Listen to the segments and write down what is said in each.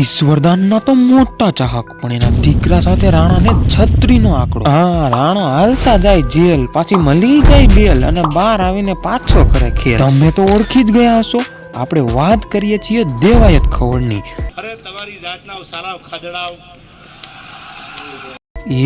ઈશ્વરદાનના તો મોટા ચાહક પણ એના દીકરા સાથે રાણાને છત્રીનો આંકડો. હા રાણો હાલતા જાય જેલ પાછી મળી જાય બેલ અને બહાર આવીને પાછો કરે ખેલ તમે તો ઓળખી જ ગયા હશો. આપણે વાત કરીએ છીએ દેવાયત ખવડની. અરે તમારી જાતના સારા ખાધડાઓ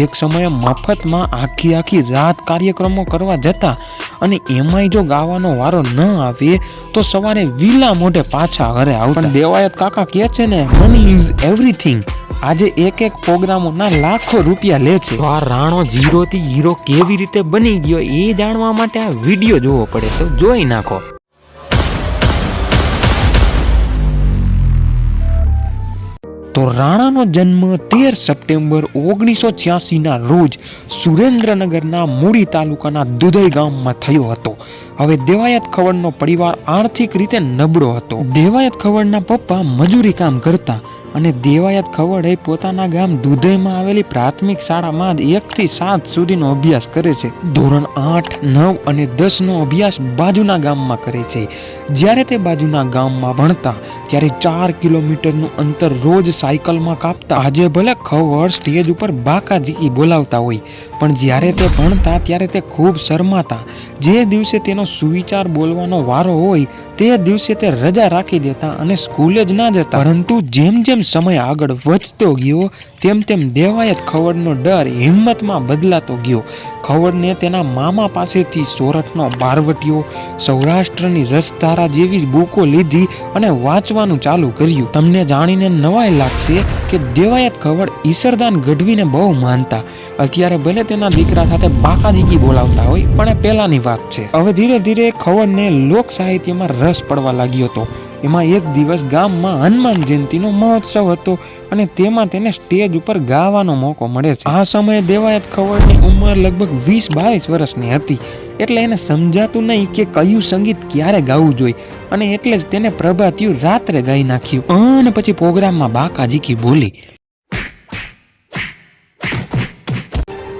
એક સમયે મફતમાં આખી આખી રાત કાર્યક્રમો કરવા જતા અને એમાંય જો ગાવાનો વારો ન આવે, તો સવારે વિલા મોઢે પાછા ઘરે આવતા. દેવાયત કાકા કહે છે ને મની ઇઝ એવરીથિંગ આજે એક એક પ્રોગ્રામોના લાખો રૂપિયા લે છે. આ રાણો જીરોથી હીરો કેવી રીતે બની ગયો એ જાણવા માટે આ વીડિયો જોવો પડે, તો જોઈ નાખો. તો રાણાનો જન્મ તેર સપ્ટેમ્બર ઓગણીસો છ્યાસીના રોજ સુરેન્દ્રનગરના મૂળી તાલુકાના દુધઈ ગામમાં થયો હતો. હવે દેવાયત ખવડનો પરિવાર આર્થિક રીતે નબળો હતો. દેવાયત ખવડના પપ્પા મજૂરી કામ કરતા અને દેવાયત ખવડ એ પોતાના ગામ દુધઈમાં આવેલી પ્રાથમિક શાળામાં એકથી સાત સુધીનો અભ્યાસ કરે છે. ધોરણ આઠ, નવ અને દસનો અભ્યાસ બાજુના ગામમાં કરે છે. જ્યારે તે બાજુના ગામમાં ભણતા, ત્યારે ચાર કિલોમીટરનું અંતર રોજ સાયકલમાં કાપતા, આજે ભલે ખવડ સ્ટેજ ઉપર બાકાજીકી બોલાવતા હોય પણ જ્યારે તે ભણતા, ત્યારે તે ખૂબ શરમાતા. જે દિવસે તેનો સુવિચાર બોલવાનો વારો હોય, તે દિવસે તે રજા રાખી દેતા અને સ્કૂલે જ ના જતા. પરંતુ જેમ જેમ સમય આગળ વધતો ગયો, તેમ તેમ દેવાયત ખવડનો ડર હિંમતમાં બદલાતો ગયો. ખવડને તેના મામા પાસેથી સોરઠનો બારવટીયો સૌરાષ્ટ્રની રસધારા જેવી બુકો લીધી અને વાંચવાનું ચાલુ કર્યું. તમને જાણીને નવાઈ લાગશે કે દેવાયત ખવડ ઈસરદાન ગઢવીને બહુ માનતા. અત્યારે ભલે તેના દીકરા સાથે બાકાજીકી બોલાવતા હોય, પણ એ પહેલાની વાત છે. હવે ધીરે ધીરે ખવડને લોક સાહિત્યમાં રસ પડવા લાગ્યો હતો. એમાં એક દિવસ ગામમાં હનુમાન જયંતિનો મહોત્સવ હતો અને તેમાં તેને સ્ટેજ ઉપર ગાવાનો મોકો મળે છે. આ સમયે દેવાયત ખવડની ઉંમર લગભગ વીસ બાવીસ વર્ષની હતી. એટલે એને સમજાતું નહીં કે કયું સંગીત ક્યારે ગાવું જોઈએ. અને એટલે જ તેને પ્રભાતિયું રાત્રે ગાઈ નાખ્યું. અને પછી પ્રોગ્રામમાં બાકાજીકી બોલી.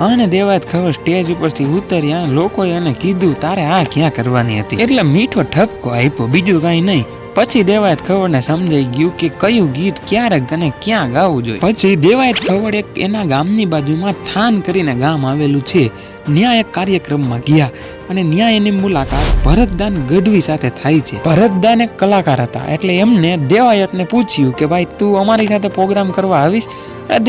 અને દેવાયત ખબર સ્ટેજ ઉપરથી ઉતર્યા, લોકોએ એને કીધું, તારે આ ક્યાં કરવાની હતી? એટલે મીઠો ઠપકો આપ્યો, બીજું કાંઈ નહીં. પછી દેવાયત ખવડને સમજાઈ ગયું કે કયું ગીત ક્યારે અને ક્યાં ગાવું જોઈએ. પછી દેવાયત ખવડ એક એના ગામની બાજુમાં થાન કરીને ગામ આવેલું છે. ન્યાય એક કાર્યક્રમમાં ગયા અને ન્યાય એની મુલાકાત ભરતદાન ગઢવી સાથે થાય છે. ભરતદાન એક કલાકાર હતા, એટલે એમને દેવાયતને પૂછ્યું કે, ભાઈ, તું અમારી સાથે પ્રોગ્રામ કરવા આવીશ?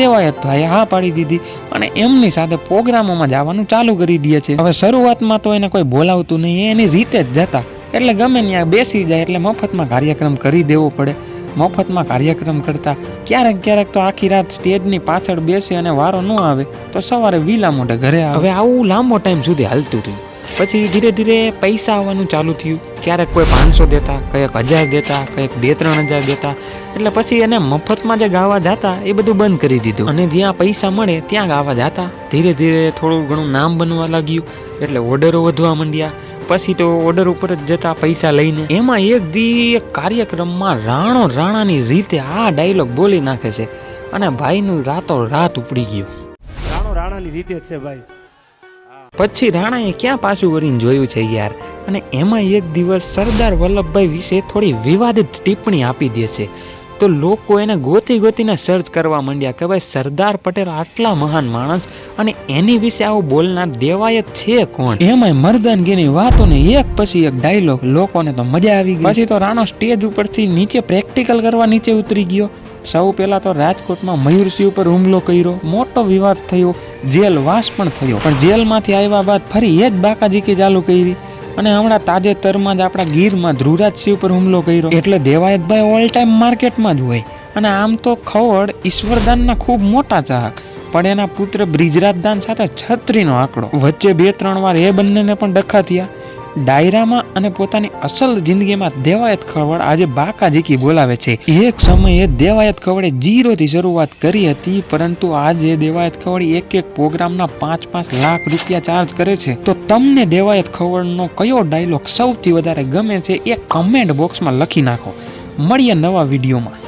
દેવાયત ભાઈ હા પાડી દીધી અને એમની સાથે પ્રોગ્રામોમાં જવાનું ચાલુ કરી દે છે. હવે શરૂઆતમાં તો એને કોઈ બોલાવતું નહીં એની રીતે જ જતા. એટલે ગમે ત્યાં બેસી જાય, એટલે મફતમાં કાર્યક્રમ કરી દેવો પડે. મફતમાં કાર્યક્રમ કરતા ક્યારેક ક્યારેક તો આખી રાત સ્ટેજની પાછળ બેસી અને વારો ન આવે, તો સવારે વિલા મોઢે ઘરે આવે. હવે આવું લાંબો ટાઈમ સુધી હાલતું હતું પછી ધીરે ધીરે પૈસા આવવાનું ચાલુ થયું. ક્યારેક કોઈ પાંચસો દેતા કંઈક હજાર દેતા કંઈક બે ત્રણ હજાર દેતા. એટલે પછી એને મફતમાં જે ગાવા જતા, એ બધું બંધ કરી દીધું. અને જ્યાં પૈસા મળે, ત્યાં ગાવા જતા. ધીરે ધીરે થોડું ઘણું નામ બનવા લાગ્યું. એટલે ઓર્ડરો વધવા માંડ્યા. પછી તો ઓર્ડર ઉપર જ જતા પૈસા લઈને. એમાં એક દી એક કાર્યક્રમમાં રાણો રાણાની રીતે આ ડાયલોગ બોલી નાખે છે. અને ભાઈનું રાતો રાત ઉપડી ગયું. રાણો રાણાની રીતે જ છે ભાઈ. પછી રાણાએ ક્યાં પાછું વળીને જોયું છે યાર? અને એમાં એક દિવસ સરદાર વલ્લભભાઈ વિશે થોડી વિવાદિત ટિપ્પણી આપી દે છે. તો લોકો એને ગોતી ગોતીને સર્ચ કરવા માંડ્યા કે ભાઈ સરદાર પટેલ આટલા મહાન માણસ અને એની વિશે આવું બોલનાર દેવાયત છે કોણ? એમાંય મર્દાનગીની વાતો ને એક પછી એક ડાયલોગ લોકોને તો મજા આવી ગઈ. પછી તો રાણો સ્ટેજ ઉપરથી નીચે પ્રેક્ટિકલ કરવા નીચે ઉતરી ગયો. સૌ પહેલા તો રાજકોટમાં મયુરસિંહ ઉપર હુમલો કર્યો, મોટો વિવાદ થયો જેલવાસ પણ થયો. પણ જેલમાંથી આવ્યા બાદ ફરી એ જ બાકાજીકી ચાલુ કરી. અને હમણાં તાજેતરમાં જ આપણા ગીરમાં ધ્રુવરાજસિંહ ઉપર હુમલો કર્યો. એટલે દેવાયતભાઈ ઓલ ટાઈમ માર્કેટમાં જ હોય. અને આમ તો ખવડ ઈશ્વરદાનના ખૂબ મોટા ચાહક. પણ એના પુત્ર બ્રિજરાજદાન સાથે છત્રીનો આંકડો. વચ્ચે બે ત્રણ વાર એ બંનેને પણ ડખા થયા. ડાયરામાં અને પોતાની અસલ જિંદગીમાં દેવાયત ખવડ આજે બાકાજીકી બોલાવે છે. એક સમયે દેવાયત ખવડે જીરોથી શરૂઆત કરી હતી, પરંતુ આજે દેવાયત ખવડ એક એક પ્રોગ્રામના પાંચ પાંચ લાખ રૂપિયા ચાર્જ કરે છે. તો તમને દેવાયત ખવડનો કયો ડાયલોગ સૌથી વધારે ગમે છે, એ કમેન્ટ બોક્સમાં લખી નાખો. મળીએ નવા વિડીયોમાં.